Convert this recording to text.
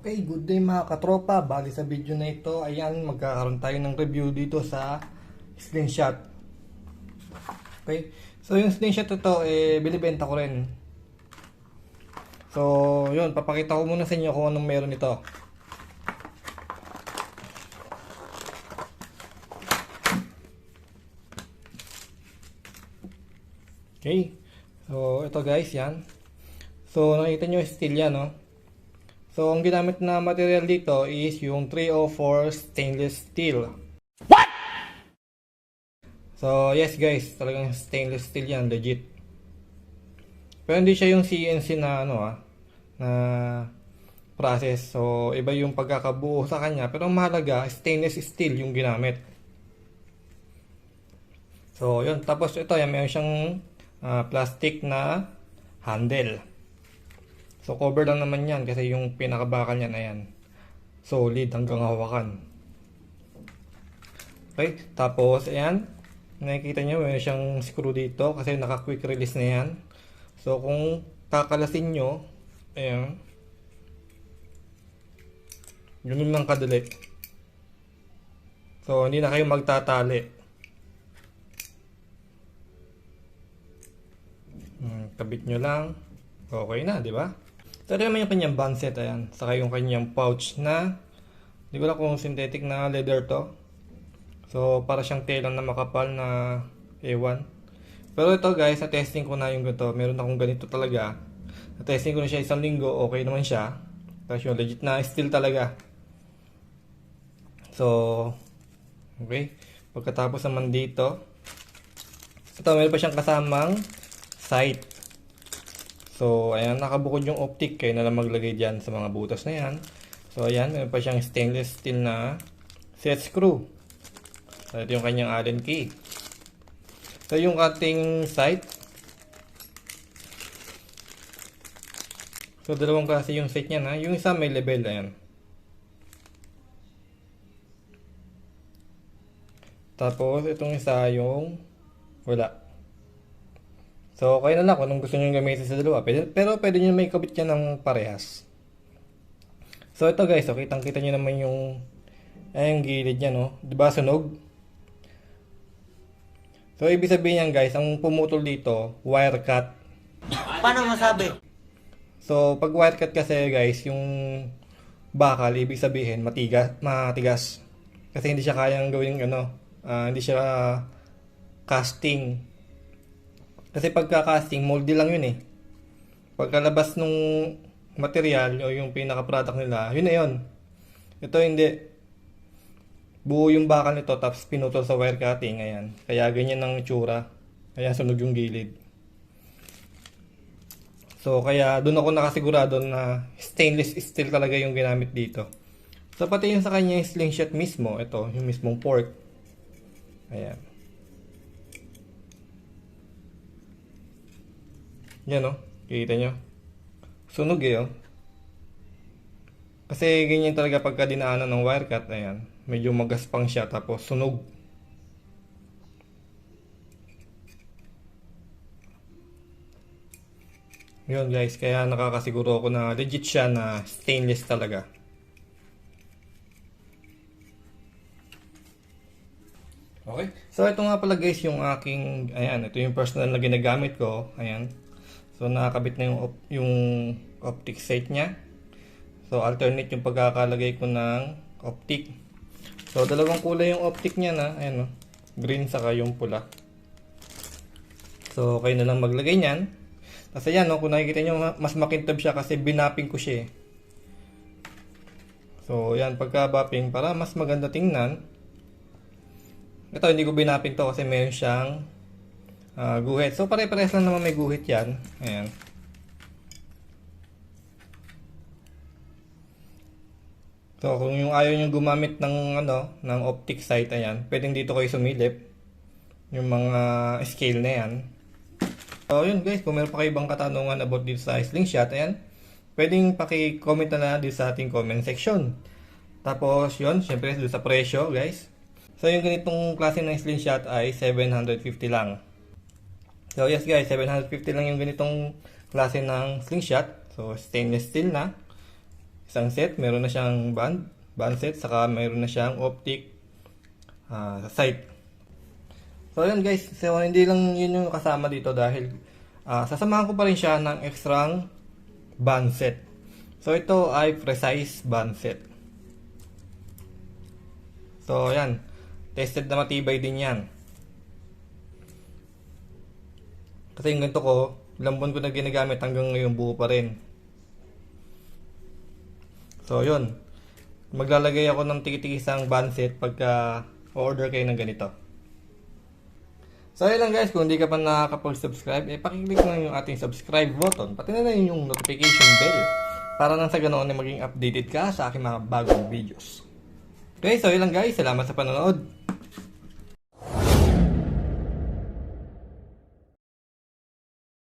Okay, good day mga katropa. Bali sa video na ito, ayan, magkakaroon tayo ng review dito sa slingshot. Okay, so yung slingshot ito, eh, binibenta ko rin. So, yun, papakita ko muna sa inyo kung anong meron ito. Okay, so ito guys, yan. So, nakita nyo steel yan, no? So, ang ginamit na material dito is yung 304 stainless steel. What? So, yes guys, talagang stainless steel yan, legit. Pero hindi siya yung CNC na ano ah, na process. So, iba yung pagkakabuo sa kanya. Pero ang mahalaga, stainless steel yung ginamit. So, yun. Tapos ito, yan, meron siyang ah, plastic na handle. So cover lang naman yan kasi yung pinakabakal niya na yan. Solid hanggang hawakan. Okay, tapos ayan. Nakikita nyo, meron siyang screw dito kasi naka quick release na yan. So kung kakalasin nyo, ayan. Ganun lang kadali. So hindi na kayo magtatali. Hmm, kabit nyo lang. Okay na, di ba? Ito naman yung kanyang band set, ayan. Saka yung kanyang pouch na, di ko lang kung synthetic na leather to. So, para siyang tela na makapal na ewan. Pero ito guys, na-testing ko na yung ganito. Meron akong ganito talaga. Na-testing ko na siya isang linggo, okay naman siya. Tapos yung legit na steel talaga. So, okay. Pagkatapos naman dito, ito meron pa siyang kasamang sight. So, ayan, nakabukod yung optic. Kayo na lang maglagay dyan sa mga butas na yan. So, ayan, meron pa siyang stainless steel na set screw. So, ito yung kanyang Allen key. So, yung ating sight. So, dalawang klase yung sight niya na. Yung isa may level, ayan. Tapos, itong isa yung wala. So, kayo na lang kung anong gusto nyo gamitin sa dalawa. Pwede, pero pwede nyo may kabit yan ng parehas. So, ito guys, so, kitang-kita nyo naman yung ay, yung gilid niya, no? Di ba sunog? So, ibig sabihin yan guys, ang pumutol dito, wire cut. Paano masabi? So, pag wire cut kasi guys, yung bakal, ibig sabihin, matigas, matigas. Kasi hindi siya kayang gawing ano, ah, hindi siya casting. Kasi pagka-casting, moldy lang yun eh. Pagkalabas nung material o yung pinaka-product nila, yun na yun. Ito hindi. Buo yung bakal nito tapos pinutol sa wire cutting. Ayan. Kaya ganyan ang itsura. Kaya sunog yung gilid. So, kaya doon ako nakasigurado na stainless steel talaga yung ginamit dito. So, pati yung sa kanya yung slingshot mismo, ito, yung mismong port. Ayan. Yan o, kikita nyo. Sunog eh oh. Kasi ganyan talaga pagka dinaanan ng wire cut, ayan. Medyo magaspang siya tapos sunog. Yun guys, kaya nakakasiguro ako na legit siya na stainless talaga. Okay. So ito nga pala guys yung aking ayan, ito yung personal na ginagamit ko. Ayan. So nakakabit na yung op- yung optic sight niya. So alternate yung pagkakalagay ko ng optic. So dalawang kulay yung optic niya na, ayan oh. Green saka yung pula. So kayo na lang maglagay niyan. Tapos ayan no, kung nakikita nyo mas makintab siya kasi binapping ko siya eh. So yan pagka-bapping para mas maganda tingnan. Ito hindi ko binapping to kasi meron siyang ah, guhit. So pare-pares lang naman may guhit yan. Ayan. So kung yung ayaw nyo gumamit ng ano, ng optic sight ayan, pwedeng dito kayo sumilip yung mga scale na yan. So yun guys, kung meron pa kayo ibang katanungan about dito sa slingshot, ayan, pwedeng paki-comment na lang dito sa ating comment section. Tapos yun, syempre dito sa presyo guys. So yung ganitong klase ng slingshot ay 750 lang. So yes guys, 750 lang yung ganitong klase ng slingshot. So stainless steel na. isang set, meron na siyang band, band set, saka meron na siyang optic ah, sight. So yun guys, so hindi lang yun yung kasama dito dahil ah, sasamahan ko pa rin siya ng extrang band set. So ito ay precise band set. So yan, tested na matibay din yan. Kasi yung ganito ko, ilang buwan ko na ginagamit hanggang ngayon buo pa rin. So yun, maglalagay ako ng tiki-tikisang band set pagka order kayo ng ganito. So yun lang guys, kung hindi ka pa nakakapag-subscribe, eh pakiclick na yung ating subscribe button, pati na rin yung notification bell para nang sa ganoon ay maging updated ka sa aking mga bagong videos. Okay, so yun lang guys, salamat sa panonood.